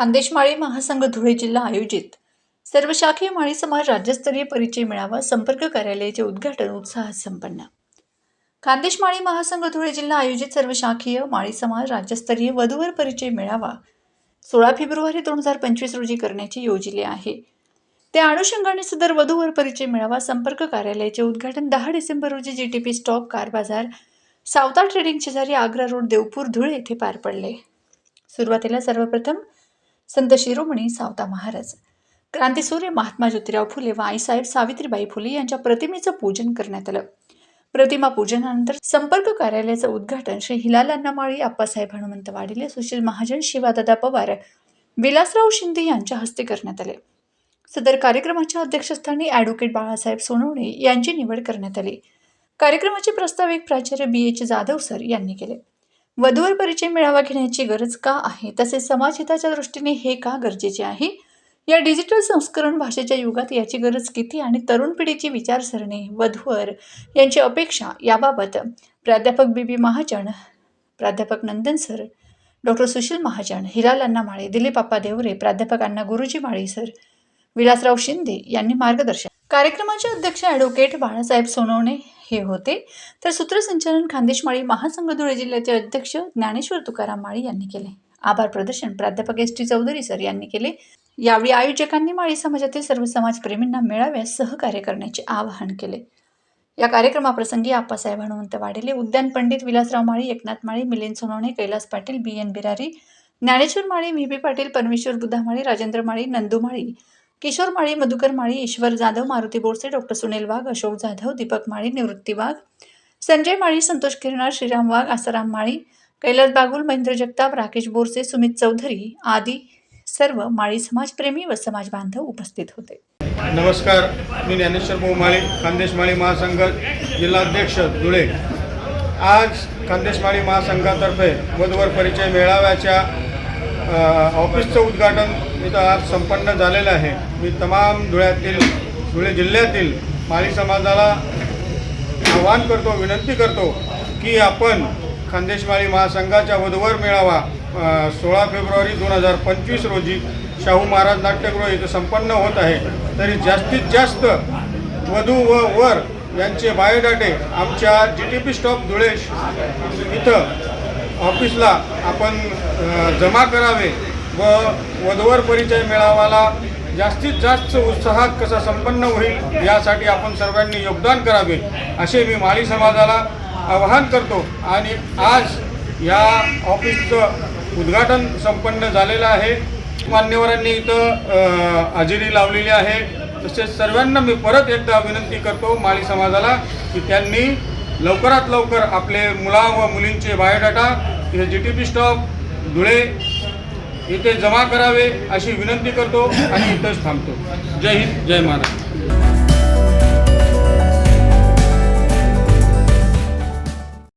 खानदेशमाळी महासंघ धुळे जिल्हा आयोजित सर्व शाखीय माळी समाज राज्यस्तरीय परिचय मेळावा संपर्क कार्यालयाचे उद्घाटन उत्साहात संपन्न. खानदेशमाळी महासंघ धुळे जिल्हा आयोजित सर्व शाखीय माळी समाज राज्यस्तरीय वधूवर परिचय मेळावा सोळा फेब्रुवारी दोन हजार पंचवीस रोजी करण्याचे योजले आहे. त्या अनुषंगाने सदर वधूवर परिचय मेळावा संपर्क कार्यालयाचे उद्घाटन दहा डिसेंबर रोजी G T P stock car बाजार सावता ट्रेडिंग शेजारी आग्रा रोड देवपूर धुळे येथे पार पडले. सुरुवातीला सर्वप्रथम संत शिरोमणी सावता महाराज. क्रांतीसूर्य महात्मा ज्योतिराव फुले व आईसाहेब सावित्रीबाई फुले यांच्या प्रतिमेचं पूजन करण्यात आलं. प्रतिमा पूजनानंतर संपर्क कार्यालयाचं उद्घाटन श्री हिलाल अण्णामाळी आप्पासाहेब हनुमंत वाडिले सुशील महाजन शिवादादा पवार विलासराव शिंदे यांच्या हस्ते करण्यात आले. सदर कार्यक्रमाच्या अध्यक्षस्थानी ॲडव्होकेट बाळासाहेब सोनवणे यांची निवड करण्यात आली. कार्यक्रमाचे प्रस्ताविक प्राचार्य बी एच जाधव सर यांनी केले. वधूवर परिचय मेळावा घेण्याची गरज का आहे? तसेच समाजहिताच्या दृष्टीने हे का गरजेचे आहे? या डिजिटल संस्करण भाषेच्या युगात याची गरज किती आणि तरुण पिढीची विचारसरणी वधूवर यांची अपेक्षा याबाबत प्राध्यापक बी बी महाजन प्राध्यापक नंदन सर डॉक्टर सुशील महाजन हिलाल अण्णा माळे दिलीपप्पा देवरे प्राध्यापक अण्णा गुरुजी माळी सर विलासराव शिंदे यांनी मार्गदर्शन कार्यक्रमाचे अध्यक्ष ॲडव्होकेट बाळासाहेब सोनवणे हे होते. तर सूत्रसंचालन खानदेशमाळी महासंघ धुळे जिल्ह्याचे अध्यक्ष ज्ञानेश्वर तुकाराम माळी यांनी केले. आभार प्रदर्शन प्राध्यापक एस टी चौधरी सर यांनी केले. यावेळी आयोजकांनी माळी समाजातील सर्व समाजप्रेमींना मेळाव्यास सहकार्य करण्याचे आवाहन केले. या कार्यक्रमाप्रसंगी Appasaheb Hanumant Wadele Udyan Pandit Vilasrao Mali Eknath Mali Milind Sonawane Kailas Patil B N Birari Dnyaneshwar Mali V B Patil Parmeshwar Buddha Mali Rajendra Mali Nandu Mali Kishor Mali Madhukar Mali Ishwar Jadhav Maruti Borse doctor Sunil Wagh Ashok Jadhav Deepak Mali Nivrutti Wagh Sanjay Mali Santosh Kirnar Shriram Wagh Asaram Mali Kailas Bagul Mahendra Jagtap Rakesh Borse Sumit Chaudhari आदी सर्व माळी समाजप्रेमी व समाज बांधव उपस्थित होते. नमस्कार मी ज्ञानेश्वर बोमाळे खानदेशमाळी महासंघ जिल्हाध्यक्ष धुळे. आज खानदेशमाळी महासंघातर्फे वधवर परिचय मेळाव्याच्या ऑफिसचं उद्घाटन इथं आज संपन्न झालेलं आहे. मी तमाम धुळ्यातील धुळे जिल्ह्यातील माळी समाजाला आवाहन करतो विनंती करतो की आपण खानदेशमाळी महासंघाच्या वधवर मेळावा सोळा फेब्रुवारी दोन हजार पंचवीस रोजी शाहू महाराज नाट्यगृह इथं संपन्न होत आहे. तरी जास्तीत जास्त वधू व वर यांचे बायोडाटे आमच्या G T P stop Dhule इथं ऑफिसला आपण जमा करावे व वधवर परिचय मेळावाला जास्तीत जास्त उत्साहात कसा संपन्न होईल यासाठी आपण सर्वांनी योगदान करावे असे मी माळी समाजाला आवाहन करतो. आणि आज या ऑफिसचं उद्घाटन संपन्न झालेलं आहे. मान्यवरांनी इथं हजेरी लावलेली आहे. तसेच सर्वांना मी परत एकदा विनंती करतो माळी समाजाला की त्यांनी लवकरात लवकर आपले मुला व मुलींचे बायोडाटा हे G T P stop Dhule इथे जमा करावे अशी विनंती करतो आणि इथंच थांबतो. जय हिंद जय महाराष्ट्र.